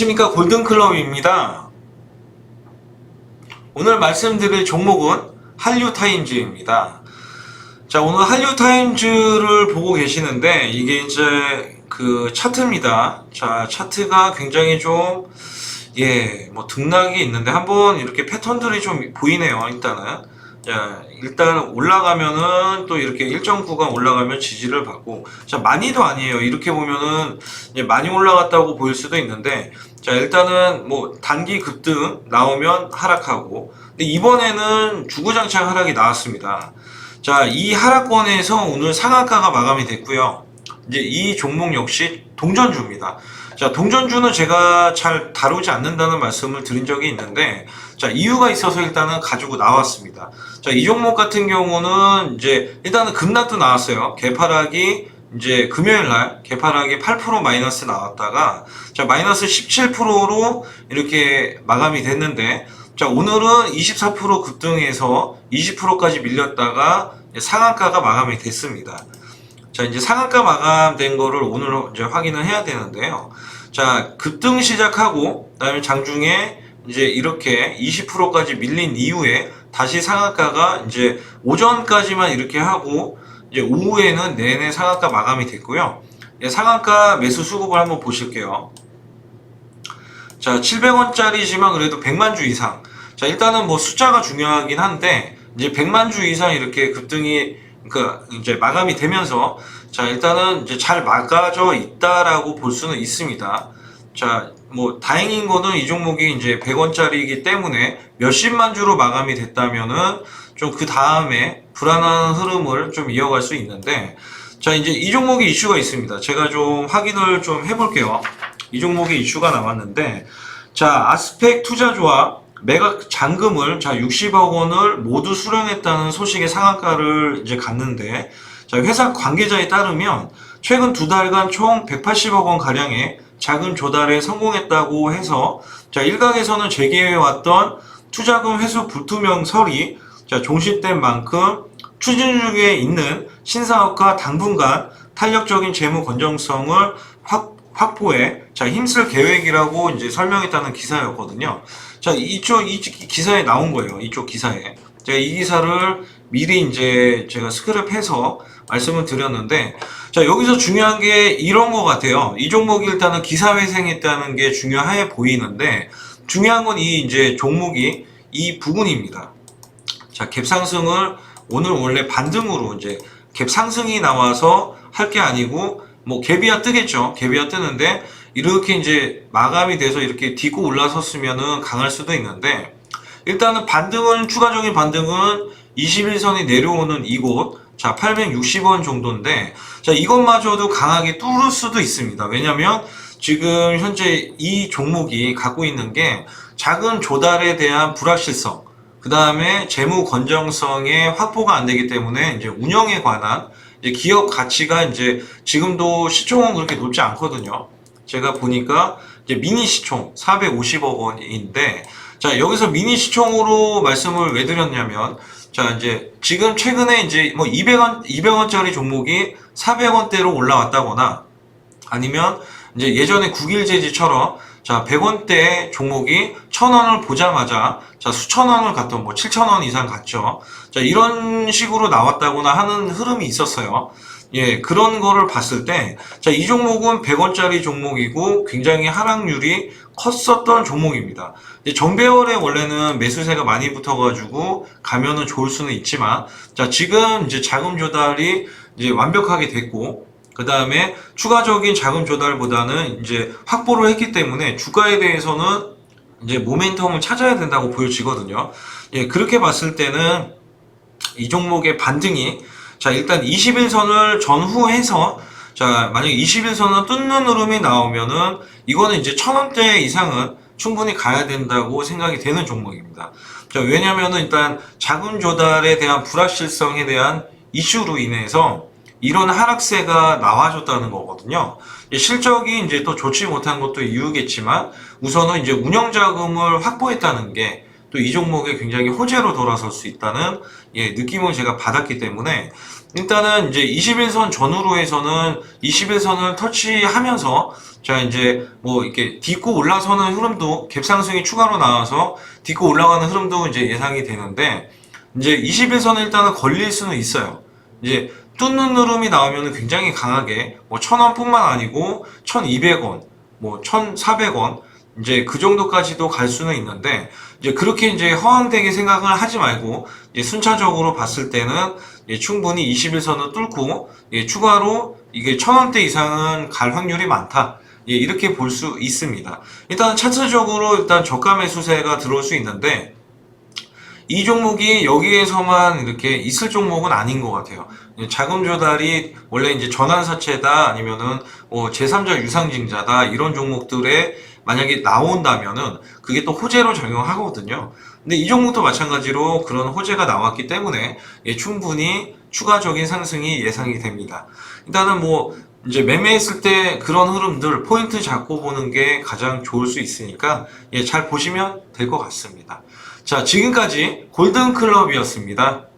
안녕하십니까 골든클럽입니다. 오늘 말씀드릴 종목은 한류타임즈입니다. 자, 오늘 한류타임즈를 보고 계시는데 이게 이제 그 차트입니다. 자, 차트가 굉장히 좀 예, 뭐 등락이 있는데 한번 이렇게 패턴들이 좀 보이네요. 일단은. 자, 일단 올라가면은 또 이렇게 일정 구간 올라가면 지지를 받고 자, 많이도 아니에요. 이렇게 보면은 이제 많이 올라갔다고 보일 수도 있는데 자, 일단은 뭐 단기 급등 나오면 하락하고 근데 이번에는 주구장창 하락이 나왔습니다. 자, 이 하락권에서 오늘 상한가가 마감이 됐고요. 이제 이 종목 역시 동전주입니다. 자, 동전주는 제가 잘 다루지 않는다는 말씀을 드린 적이 있는데, 자, 이유가 있어서 일단은 가지고 나왔습니다. 자, 이 종목 같은 경우는 이제 일단은 급락도 나왔어요. 개파락이 이제 금요일 날 개파락이 8% 마이너스 나왔다가 자, 마이너스 17%로 이렇게 마감이 됐는데 자, 오늘은 24% 급등해서 20%까지 밀렸다가 상한가가 마감이 됐습니다. 자, 이제 상한가 마감된 거를 오늘 이제 확인을 해야 되는데요. 자, 급등 시작하고, 그 다음에 장중에 이제 이렇게 20%까지 밀린 이후에 다시 상한가가 이제 오전까지만 이렇게 하고, 이제 오후에는 내내 상한가 마감이 됐고요. 예, 상한가 매수 수급을 한번 보실게요. 자, 700원짜리지만 그래도 100만 주 이상. 자, 일단은 뭐 숫자가 중요하긴 한데, 이제 100만 주 이상 이렇게 급등이, 그, 이제 마감이 되면서, 자, 일단은 이제 잘 막아져 있다라고 볼 수는 있습니다. 자, 뭐, 다행인 거는 이 종목이 이제 100원짜리이기 때문에 몇십만 주로 마감이 됐다면은 좀 그 다음에 불안한 흐름을 좀 이어갈 수 있는데, 자, 이제 이 종목이 이슈가 있습니다. 제가 좀 확인을 좀 해볼게요. 이 종목에 이슈가 나왔는데, 자, 아스펙 투자조합 매각 잔금을 자 60억 원을 모두 수령했다는 소식의 상한가를 이제 갔는데, 자, 회사 관계자에 따르면 최근 두 달간 총 180억 원 가량의 자금 조달에 성공했다고 해서 자, 일각에서는 제기해왔던 투자금 회수 불투명설이 자, 종식된 만큼 추진 중에 있는 신사업과 당분간 탄력적인 재무 건정성을 확, 확보해 자, 힘쓸 계획이라고 이제 설명했다는 기사였거든요. 자, 이쪽 이 기사에 나온 거예요. 이쪽 기사에. 제가 이 기사를 미리 이제 제가 스크랩해서 말씀을 드렸는데 자 여기서 중요한 게 이런 것 같아요. 이 종목이 일단은 기사 회생했다는 게 중요해 보이는데 중요한 건 이 이제 종목이 이 부분입니다. 자 갭 상승을 오늘 원래 반등으로 이제 갭 상승이 나와서 할 게 아니고 뭐 갭이야 뜨겠죠. 갭이야 뜨는데 이렇게 이제 마감이 돼서 이렇게 딛고 올라섰으면은 강할 수도 있는데 일단은 반등은 추가적인 반등은 21선이 내려오는 이곳 자 860원 정도인데 자 이것마저도 강하게 뚫을 수도 있습니다 왜냐면 지금 현재 이 종목이 갖고 있는 게 작은 조달에 대한 불확실성 그 다음에 재무 건정성의 확보가 안 되기 때문에 이제 운영에 관한 기업 가치가 이제 지금도 시총은 그렇게 높지 않거든요. 제가 보니까 이제 미니 시총 450억 원인데 자 여기서 미니 시총으로 말씀을 왜 드렸냐면 자 이제 지금 최근에 이제 뭐 200원 200원짜리 종목이 400원대로 올라왔다거나 아니면 이제 예전에 국일제지처럼 자 100원대 종목이 1000원을 보자마자 자 수천 원을 갔던 뭐 7,000원 이상 갔죠. 자 이런 식으로 나왔다거나 하는 흐름이 있었어요. 예, 그런 거를 봤을 때, 자, 이 종목은 100원짜리 종목이고 굉장히 하락률이 컸었던 종목입니다. 근데 정배월에 원래는 매수세가 많이 붙어가지고 가면은 좋을 수는 있지만, 자, 지금 이제 자금 조달이 이제 완벽하게 됐고, 그 다음에 추가적인 자금 조달보다는 이제 확보를 했기 때문에 주가에 대해서는 이제 모멘텀을 찾아야 된다고 보여지거든요. 예, 그렇게 봤을 때는 이 종목의 반등이 자, 일단 21선을 전후해서 자, 만약에 21선을 뚫는 흐름이 나오면은 이거는 이제 1000원대 이상은 충분히 가야 된다고 생각이 되는 종목입니다. 자, 왜냐면은 일단 자금 조달에 대한 불확실성에 대한 이슈로 인해서 이런 하락세가 나와줬다는 거거든요. 실적이 이제 또 좋지 못한 것도 이유겠지만 우선은 이제 운영 자금을 확보했다는 게 또 이 종목에 굉장히 호재로 돌아설 수 있다는 예, 느낌을 제가 받았기 때문에 일단은 이제 21선 전후로 해서는 21선을 터치하면서 자 이제 뭐 이렇게 딛고 올라서는 흐름도 갭상승이 추가로 나와서 딛고 올라가는 흐름도 이제 예상이 되는데 이제 21선은 일단은 걸릴 수는 있어요. 이제 뚫는 흐름이 나오면 굉장히 강하게 뭐 1000원뿐만 아니고 1200원, 뭐 1400원 이제 그 정도까지도 갈 수는 있는데 이제 그렇게 이제 허황되게 생각을 하지 말고 순차적으로 봤을 때는 예, 충분히 21선을 뚫고 예, 추가로 이게 1000원대 이상은 갈 확률이 많다. 예, 이렇게 볼 수 있습니다. 일단 차트적으로 일단 저가 매수세가 들어올 수 있는데 이 종목이 여기에서만 이렇게 있을 종목은 아닌 것 같아요. 예, 자금 조달이 원래 이제 전환사채다 아니면은 뭐 제3자 유상증자다 이런 종목들에 만약에 나온다면은 그게 또 호재로 적용하거든요. 근데 이 종목도 마찬가지로 그런 호재가 나왔기 때문에 예, 충분히 추가적인 상승이 예상이 됩니다. 일단은 뭐 이제 매매했을 때 그런 흐름들 포인트 잡고 보는 게 가장 좋을 수 있으니까 예, 잘 보시면 될 것 같습니다. 자, 지금까지 골든클럽이었습니다.